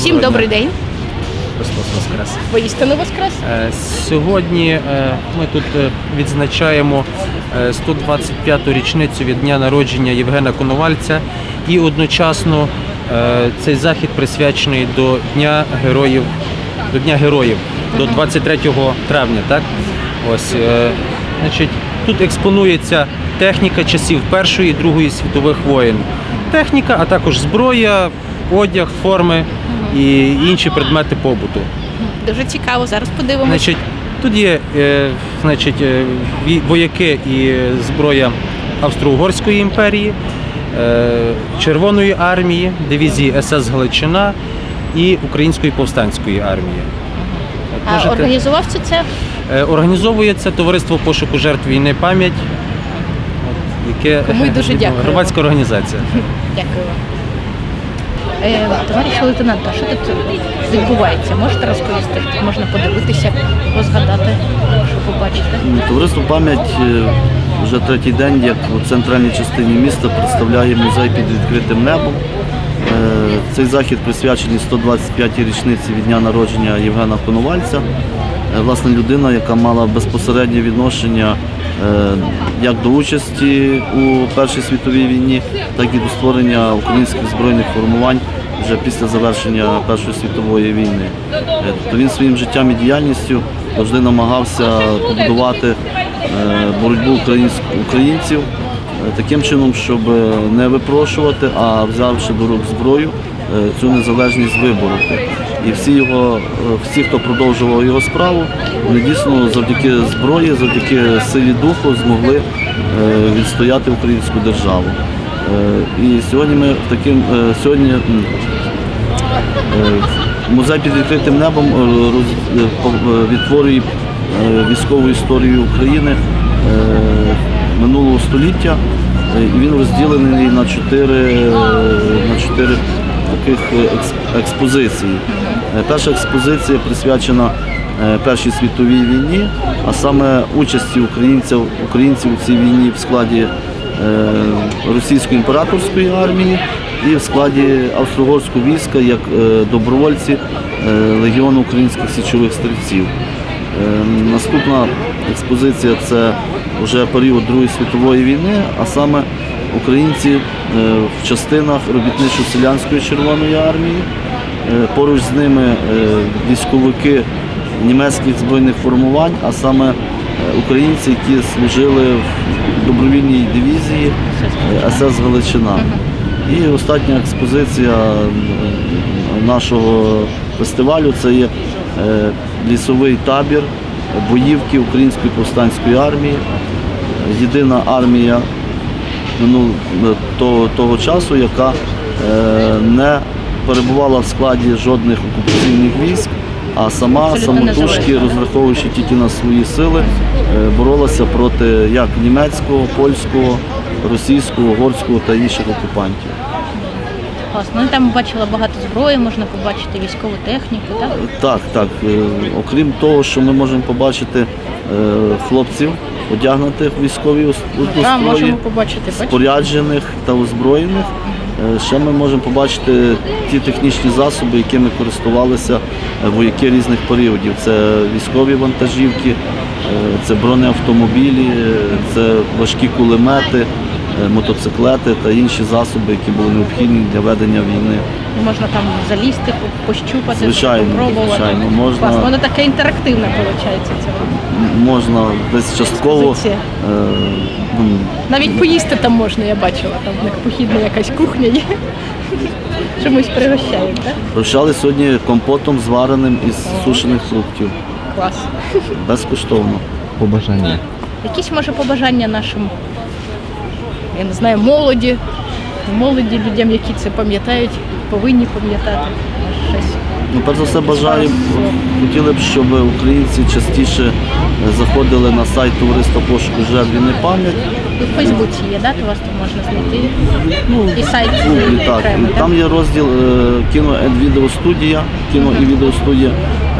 Всім дня. добрий день. Христос Воскрес. Воістину воскрес. Е, Сьогодні е, ми тут е, відзначаємо е, 125-ту річницю від дня народження Євгена Коновальця і одночасно цей захід присвячений до Дня героїв, до Дня героїв, до 23 травня. Так? Ось, значить, тут експонується техніка часів Першої і Другої світових воєн. Техніка, а також зброя, одяг, форми і інші предмети побуту. Дуже цікаво. Зараз подивимось. Значить, тут є е, значить, е, вояки і зброя Австро-Угорської імперії, е, Червоної армії, дивізії СС Галичина і Української повстанської армії. А можете- організував це це? Е, Організовує це товариство пошуку жертв війни пам'ять, яке Кому дуже дякуємо. громадська організація. Дякую. Е, товариш лейтенант, а що тут відбувається? Можете розповісти? Можна подивитися, розгадати, що побачите. Товариство пам'ять е, вже третій день, як у центральній частині міста, представляє музей під відкритим небом. Е, Цей захід присвячений 125-й річниці від дня народження Євгена Коновальця. Е, Власне, людина, яка мала безпосереднє відношення е, як до участі у Першій світовій війні, так і до створення українських збройних формувань вже після завершення Першої світової війни. Е, Тобто він своїм життям і діяльністю завжди намагався побудувати боротьбу українців таким чином, щоб не випрошувати, а взявши до рук зброю, цю незалежність вибороти. І всі його, е, всі, хто продовжував його справу, вони дійсно завдяки зброї, завдяки силі духу змогли е, відстояти українську державу. Е, І сьогодні ми таким сьогодні Музей під відкритим небом відтворює військову історію України минулого століття. І він розділений на чотири таких е, екс- експозиції. Е, Перша експозиція присвячена е, Першій світовій війні, а саме участі українців, українців у цій війні в складі російської імператорської армії і в складі австро-угорського війська як добровольці Легіону українських січових стрільців. Наступна експозиція це вже період Другої світової війни, а саме українці е, в частинах робітничо-селянської Червоної армії. Е, Поруч з ними е, військовики німецьких збройних формувань, а саме українці, які служили в добровільній дивізії СС Галичина. І остання експозиція нашого фестивалю це є лісовий табір боївки Української повстанської армії. Єдина армія минул- того, того часу, яка е, не перебувала в складі жодних окупаційних військ, а сама самотужки, розраховуючи тільки на свої сили, е, боролася проти як німецького, польського, російського, угорського та інших окупантів. Класно. Ну там бачила багато зброї, можна побачити військову техніку, так? Так, так. е, Окрім того, що ми можемо побачити е, хлопців, одягнутих військові Так, устрої, можемо побачити. Споряджених та озброєних. Е, Ще ми можемо побачити ті технічні засоби, якими користувалися вояки різних періодів. Це військові вантажівки, це бронеавтомобілі, це важкі кулемети, мотоциклети та інші засоби, які були необхідні для ведення війни. Можна там залізти, пощупати, Звичайно, попробувати. звичайно, можна. Класно. Воно таке інтерактивне виходить. Цього. Можна десь частково е, ну, Навіть поїсти там можна, я бачила. Там в них похідна якась кухня є. Чомусь пригощають, так? прощали сьогодні компотом звареним із сушених фруктів. Клас. Безкоштовно. Побажання. Якісь може побажання нашим, я не знаю, молоді, молоді людям, які це пам'ятають, повинні пам'ятати. Щось. Ну, перш за все бажаю, хотіли б, щоб українці частіше е, заходили на сайт товариства пошуку жертв війни пам'ять. І в Фейсбуці є, да? То вас там можна знайти. Ну, І сайт в Гуглі, так. окремий, Там є розділ е, кіно і відеостудія, кіно і відеостудія.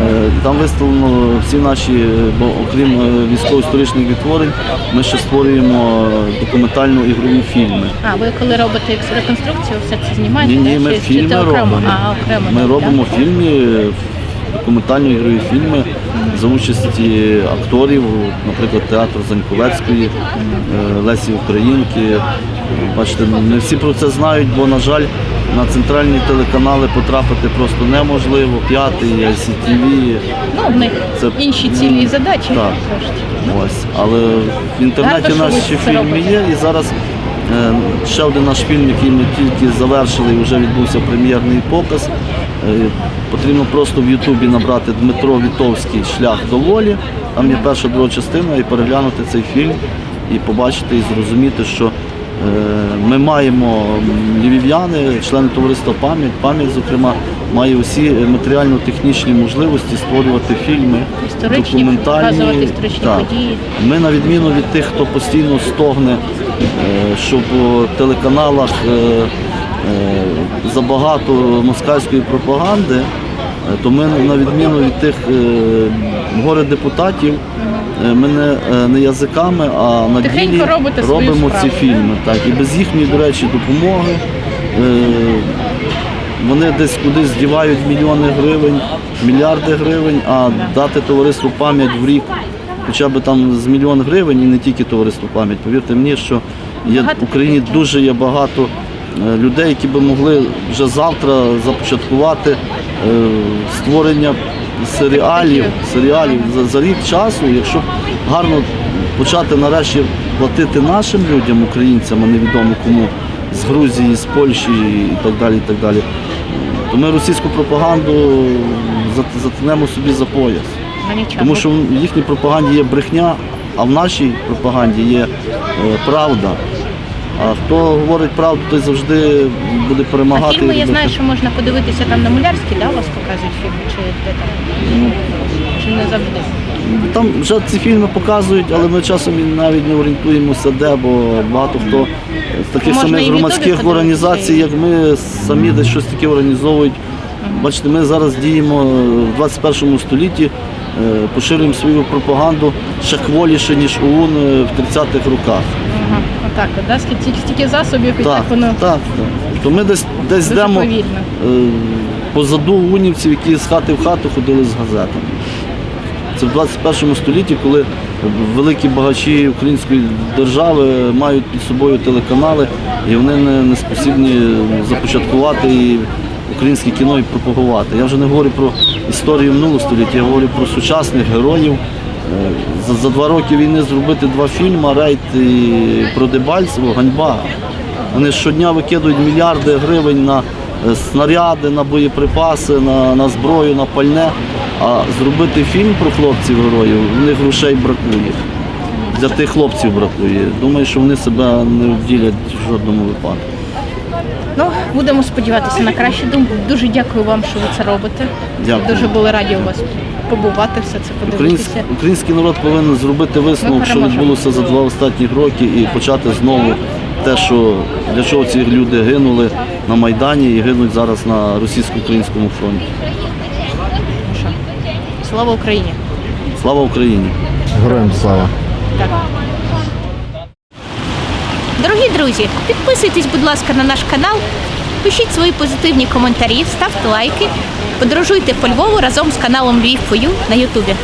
Е, Там виставлено всі наші, бо окрім е, військово-історичних відтворень, ми ще створюємо документально ігрові фільми. А, ви коли робите реконструкцію, все це знімаєте? Ні, ні, ми Чи- чи фільми окремо? робимо. А, окремо. Ми так, робимо так? фільми, документально ігрові фільми за участі акторів, наприклад, театру Заньковецької, е, Лесі Українки. Бачите, не всі про це знають, бо, на жаль, на центральні телеканали потрапити просто неможливо. П'ятий, ICTV. Ну, в них Це- інші цілі і задачі. Так. Ось. Але в інтернеті Гарно, що ви ще це фільми робите. є. І зараз е, ще один наш фільм, який ми тільки завершили, і вже відбувся прем'єрний показ. Е, потрібно просто в Ютубі набрати Дмитро Вітовський Шлях до волі. Там є перша друга частина, і переглянути цей фільм і побачити і зрозуміти, що ми маємо львів'яни, члени товариства пам'ять, пам'ять, зокрема, має усі матеріально-технічні можливості створювати фільми, Історичні, документальні. історичні Так. події. Ми на відміну від тих, хто постійно стогне, е, що по телеканалах е, е, забагато москальської пропаганди, е, то ми на відміну від тих е, горе депутатів, е, ми не, е, не язиками, а на ділі робимо ці фільми. Так. І без їхньої, до речі, допомоги. е, Вони десь кудись дівають мільйони гривень, мільярди гривень, а дати товариству пам'ять в рік хоча б там з мільйон гривень і не тільки товариство пам'ять. Повірте мені, що є в Україні дуже є багато е, людей, які би могли вже завтра започаткувати е, створення серіалів, серіалів за, за рік часу, якщо гарно почати нарешті платити нашим людям, українцям, а невідомо кому, з Грузії, з Польщі і так далі. І так далі. То ми російську пропаганду зат- затинемо собі за пояс. Ну. Тому що в їхній пропаганді є брехня, а в нашій пропаганді є е, правда. А хто говорить правду, той завжди буде А перемагати. фільми я знаю, що можна подивитися там на Мулярській, да, у вас показують фільми, чи де там? Чи не завжди? Там вже ці фільми показують, але ми часом і навіть не орієнтуємося, де, бо багато хто з таких Можна самих громадських організацій, як ми, самі десь щось таке організовують. Бачите, ми зараз діємо в 21 столітті, е, поширюємо свою пропаганду ще хволіше, ніж ОУН е, в 30-х роках. Отак, от, да? Скільки, стільки засобів і так, Так, воно так, так. То ми десь десь дуже йдемо повільно. е, позаду унівців, які з хати в хату ходили з газетами. Це в 21 столітті, коли великі багачі української держави мають під собою телеканали, і вони не, не спосібні започаткувати і українське кіно і пропагувати. Я вже не говорю про історію минулого століття, я говорю про сучасних героїв. За, за два роки війни зробити два фільми, рейд і про Дебальцево, ганьба. Вони щодня викидують мільярди гривень на е, снаряди, на боєприпаси, на, на зброю, на пальне. А зробити фільм про хлопців героїв, в них грошей бракує. Для тих хлопців бракує. Думаю, що вони себе не вділять в жодному випадку. Ну, будемо сподіватися на краще. Дум- Дуже дякую вам, що ви це робите. Дякую. Дуже були раді у вас побувати, все це подивитися. Український, український народ повинен зробити висновок, що відбулося за два останні роки, і почати знову те, що для чого ці люди гинули на Майдані і гинуть зараз на російсько-українському фронті. Слава Україні! Слава Україні! Героям слава. Так. Дорогі друзі, підписуйтесь, будь ласка, на наш канал, пишіть свої позитивні коментарі, ставте лайки, подорожуйте по Львову разом з каналом Львів Фою на Ютубі.